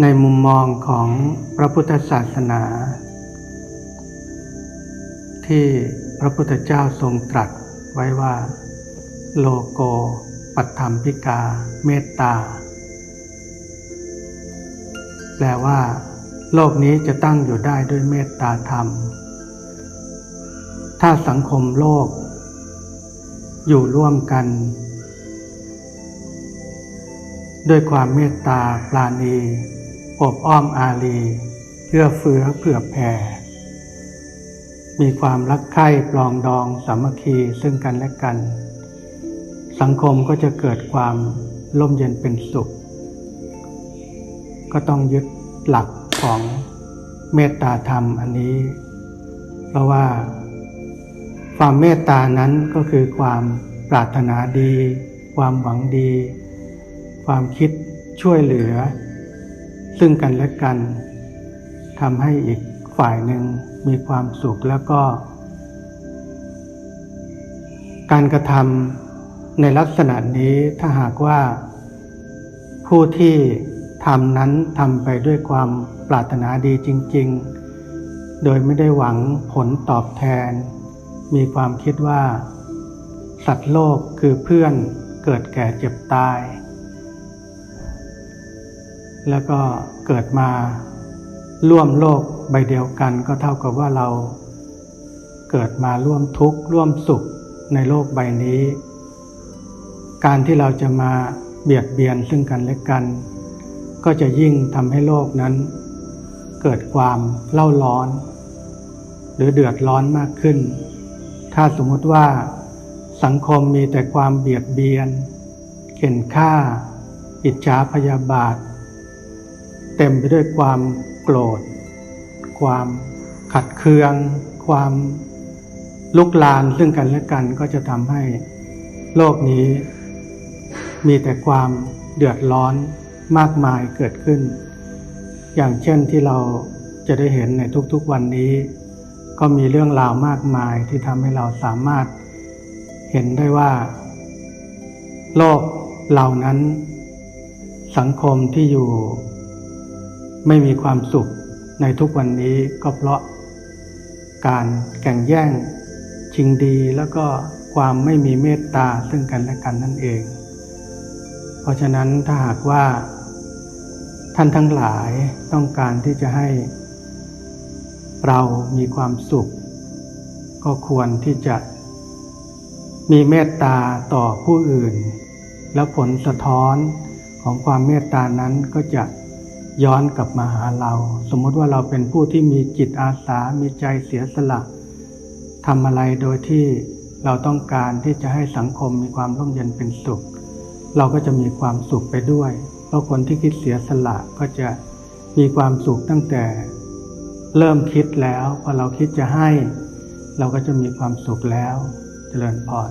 ในมุมมองของพระพุทธศาสนา ที่พระพุทธเจ้าทรงตรัสไว้ว่า โลโกปัตถมพิกาเมตตา แปลว่า โลกนี้จะตั้งอยู่ได้ด้วยเมตตาธรรม ถ้าสังคมโลก อยู่ร่วมกัน ด้วยความเมตตาปราณี อบอ้อมอารีเอื้อเฟื้อเผื่อแผ่ มีความรักใคร่ปลองดองสามัคคีซึ่งกันและกัน สังคมก็จะเกิดความร่มเย็นเป็นสุข ก็ต้องยึดหลักของเมตตาธรรมอันนี้ เพราะว่าความเมตตานั้นก็คือความปรารถนาดี ความหวังดี ความคิดช่วยเหลือ ซึ่งกันและกันทำให้อีกฝ่ายหนึ่งมีความสุขแล้วก็ การกระทำในลักษณะนี้ถ้าหากว่า ผู้ที่ทำนั้นทำไปด้วยความปรารถนาดีจริง ๆ โดยไม่ได้หวังผลตอบแทน มีความคิดว่า สัตว์โลกคือเพื่อนเกิดแก่เจ็บตาย แล้วก็เกิดมาร่วมโลกใบเดียวกัน ก็เท่ากับว่าเราเกิดมาร่วมทุกข์ร่วมสุขในโลกใบนี้ การที่เราจะมาเบียดเบียนซึ่งกันและกัน ก็จะยิ่งทำให้โลกนั้น เกิดความเล่าร้อน หรือเดือดร้อนมากขึ้น ถ้าสมมติว่าสังคมมีแต่ความเบียดเบียน เข็นฆ่า อิจฉาพยาบาท เต็มไปด้วยความโกรธ ความขัดเคือง ความลุกลานซึ่งกันและกันก็จะทำให้โลกนี้ มีแต่ความเดือดร้อนมากมายเกิดขึ้น อย่างเช่นที่เราจะได้เห็นในทุกๆวันนี้ ก็มีเรื่องราวมากมายที่ทำให้เราสามารถเห็นได้ว่า โลกเหล่านั้น สังคมที่อยู่ ไม่มีความสุขในทุกวันนี้ก็เพราะ การแข่งแย่งชิงดีแล้วก็ความไม่มีเมตตาซึ่งกันและกันนั่นเอง เพราะฉะนั้นถ้าหากว่า ท่านทั้งหลายต้องการที่จะให้ เรามีความสุข ก็ควรที่จะ มีเมตตาต่อผู้อื่น แล้วผลสะท้อนของความเมตตานั้นก็จะ ย้อนกลับมาหาเรา สมมติว่าเราเป็นผู้ที่มีจิตอาสา มีใจเสียสละทำอะไรโดยที่เราต้องการที่จะให้สังคมมีความร่มเย็นเป็นสุข เราก็จะมีความสุขไปด้วย เพราะคนที่คิดเสียสละก็จะมีความสุขตั้งแต่ เริ่มคิดแล้วพอเราคิดจะให้ เราก็จะมีความสุขแล้ว เจริญพร